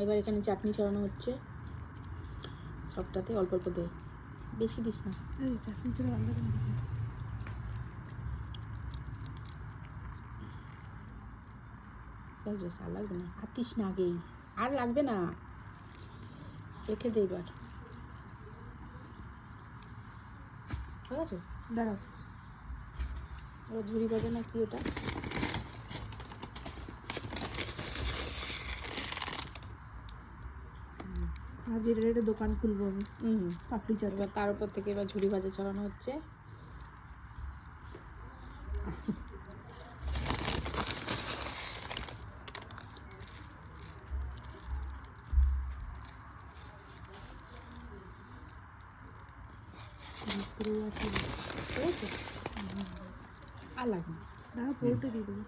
এবার এখানে চাটনি ছড়ানো হচ্ছে। সবটাতে অল্প অল্প দে বেশি দিস না। চাটনি রান্না ব্যাস ব্যাস আর লাগবে না। আর দিস না আগেই। আর লাগবে না। রেখে দে এবার। ঠিক আছে? দাঁড়াও। এবার ঝুড়ি বাজে না কি ওটা? আজ এটা একটা দোকান খুলবো আমি হুম পাপড়ি চাট। এবার তার উপর থেকে এবার ঝুড়ি ভাজা ছড়ানো হচ্ছে। আর লাগবে না। পুরোটা দিয়ে দেবো।